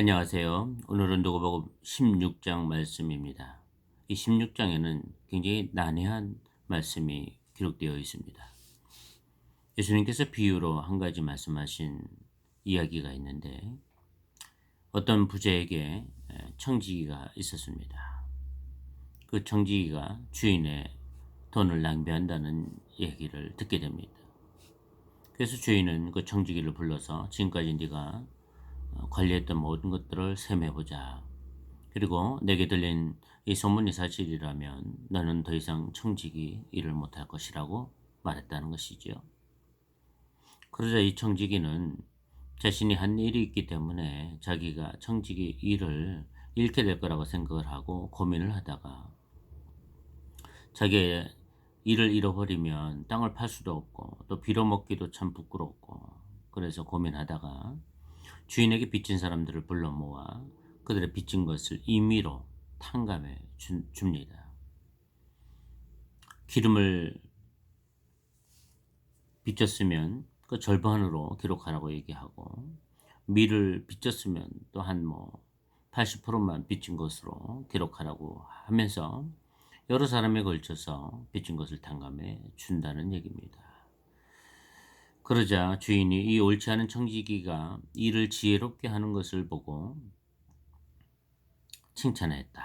안녕하세요. 오늘은 누구보고 16장 말씀입니다. 이 16장에는 굉장히 난해한 말씀이 기록되어 있습니다. 예수님께서 비유로 한 가지 말씀하신 이야기가 있는데 어떤 부자에게 청지기가 있었습니다. 그 청지기가 주인의 돈을 낭비한다는 얘기를 듣게 됩니다. 그래서 주인은 그 청지기를 불러서 지금까지 네가 어, 관리했던 모든 것들을 셈해보자. 그리고 내게 들린 이 소문이 사실이라면 너는 더 이상 청지기 일을 못할 것이라고 말했다는 것이지요. 그러자 이 청지기는 자신이 한 일이 있기 때문에 자기가 청지기 일을 잃게 될 거라고 생각을 하고 고민을 하다가 자기의 일을 잃어버리면 땅을 팔 수도 없고 또 빌어먹기도 참 부끄럽고 그래서 고민하다가 주인에게 빚진 사람들을 불러 모아 그들의 빚진 것을 임의로 탕감해 주, 줍니다. 기름을 빚졌으면 그 절반으로 기록하라고 얘기하고 밀을 빚졌으면 또한 뭐 80%만 빚진 것으로 기록하라고 하면서 여러 사람에 걸쳐서 빚진 것을 탕감해 준다는 얘기입니다. 그러자 주인이 이 옳지 않은 청지기가 일을 지혜롭게 하는 것을 보고 칭찬했다.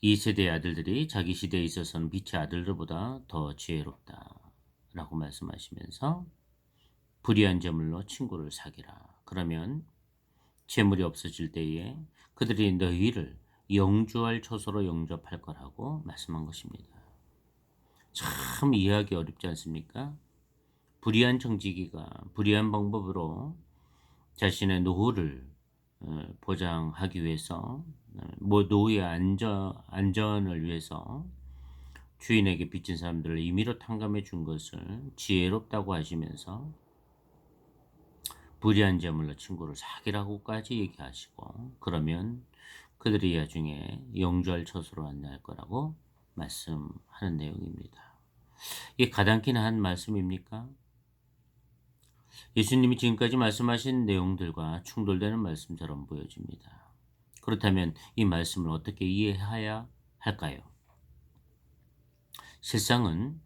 이 세대의 아들들이 자기 시대에 있어서는 빛의 아들들보다 더 지혜롭다. 라고 말씀하시면서 불의한 재물로 친구를 사귀라. 그러면 재물이 없어질 때에 그들이 너희를 영주할 처소로 영접할 거라고 말씀한 것입니다. 참 이해하기 어렵지 않습니까? 불의한 정지기가 불의한 방법으로 자신의 노후를 어, 보장하기 위해서 어, 뭐 노후의 안전, 안전을 위해서 주인에게 빚진 사람들을 임의로 탕감해 준 것을 지혜롭다고 하시면서 불의한 재물로 친구를 사기라고까지 얘기하시고 그러면 그들이 나중에 영주할 처소로 안내할 거라고 말씀하는 내용입니다. 이게 가당키나 한 말씀입니까? 예수님이 지금까지 말씀하신 내용들과 충돌되는 말씀처럼 보여집니다. 그렇다면 이 말씀을 어떻게 이해해야 할까요? 실상은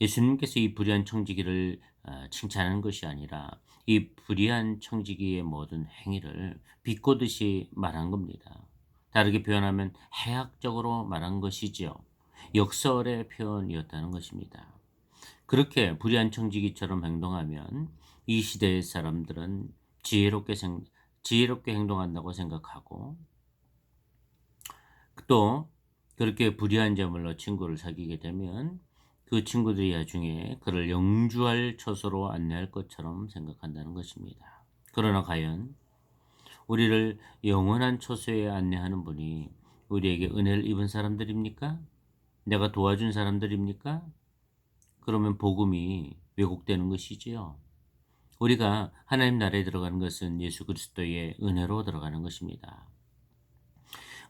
예수님께서 이 불의한 청지기를 어, 칭찬하는 것이 아니라 이 불의한 청지기의 모든 행위를 비꼬듯이 말한 겁니다. 다르게 표현하면 해학적으로 말한 것이지요. 역설의 표현이었다는 것입니다. 그렇게 불의한 청지기처럼 행동하면 이 시대의 사람들은 지혜롭게, 생, 지혜롭게 행동한다고 생각하고 또 그렇게 불의한 점으로 친구를 사귀게 되면 그 친구들이 나중에 그를 영주할 처소로 안내할 것처럼 생각한다는 것입니다. 그러나 과연 우리를 영원한 처소에 안내하는 분이 우리에게 은혜를 입은 사람들입니까? 내가 도와준 사람들입니까? 그러면 복음이 왜곡되는 것이지요. 우리가 하나님 나라에 들어가는 것은 예수 그리스도의 은혜로 들어가는 것입니다.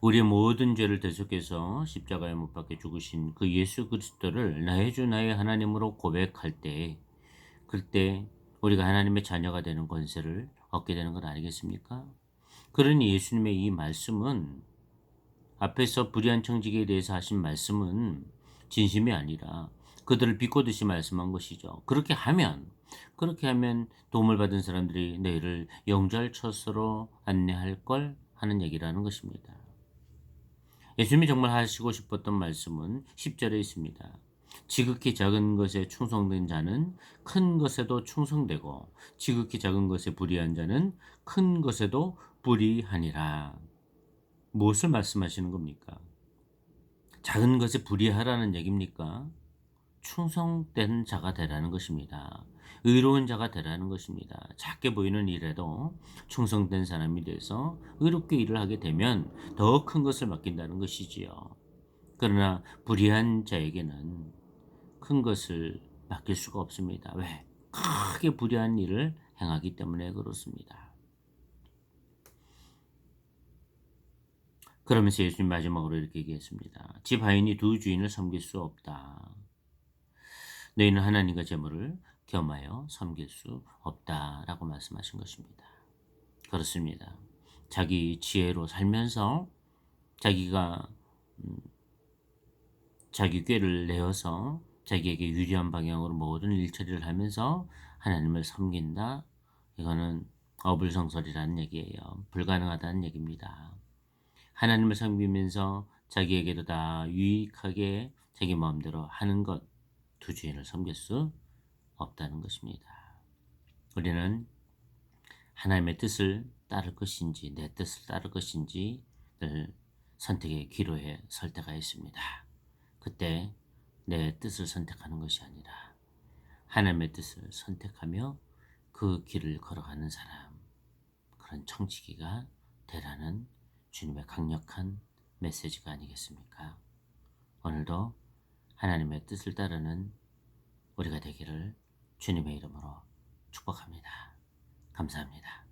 우리의 모든 죄를 대속해서 십자가에 못 박혀 죽으신 그 예수 그리스도를 나의 주 나의 하나님으로 고백할 때 그때 우리가 하나님의 자녀가 되는 권세를 얻게 되는 것 아니겠습니까? 그러니 예수님의 이 말씀은 앞에서 불의한 청지기에 대해서 하신 말씀은 진심이 아니라 그들을 비꼬듯이 말씀한 것이죠. 그렇게 하면 그렇게 하면 도움을 받은 사람들이 너희를 영절 처소로 안내할 걸 하는 얘기라는 것입니다. 예수님이 정말 하시고 싶었던 말씀은 10절에 있습니다. 지극히 작은 것에 충성된 자는 큰 것에도 충성되고 지극히 작은 것에 불의한 자는 큰 것에도 불의하니라. 무엇을 말씀하시는 겁니까? 작은 것에 불의하라는 얘기입니까? 충성된 자가 되라는 것입니다. 의로운 자가 되라는 것입니다. 작게 보이는 일에도 충성된 사람이 돼서 의롭게 일을 하게 되면 더 큰 것을 맡긴다는 것이지요. 그러나 불의한 자에게는 큰 것을 맡길 수가 없습니다. 왜? 크게 불의한 일을 행하기 때문에 그렇습니다. 그러면서 예수님 마지막으로 이렇게 얘기했습니다. 집 하인이 두 주인을 섬길 수 없다. 너희는 하나님과 재물을 겸하여 섬길 수 없다라고 말씀하신 것입니다. 그렇습니다. 자기 지혜로 살면서 자기가 음, 자기 꾀를 내어서 자기에게 유리한 방향으로 모든 일처리를 하면서 하나님을 섬긴다. 이거는 어불성설이라는 얘기예요. 불가능하다는 얘기입니다. 하나님을 섬기면서 자기에게도 다 유익하게 자기 마음대로 하는 것, 두 주인을 섬길 수 없다는 것입니다. 우리는 하나님의 뜻을 따를 것인지 내 뜻을 따를 것인지를 선택의 기로에 설 때가 있습니다. 그때 내 뜻을 선택하는 것이 아니라 하나님의 뜻을 선택하며 그 길을 걸어가는 사람 그런 청지기가 되라는 주님의 강력한 메시지가 아니겠습니까? 오늘도 하나님의 뜻을 따르는 우리가 되기를 주님의 이름으로 축복합니다. 감사합니다.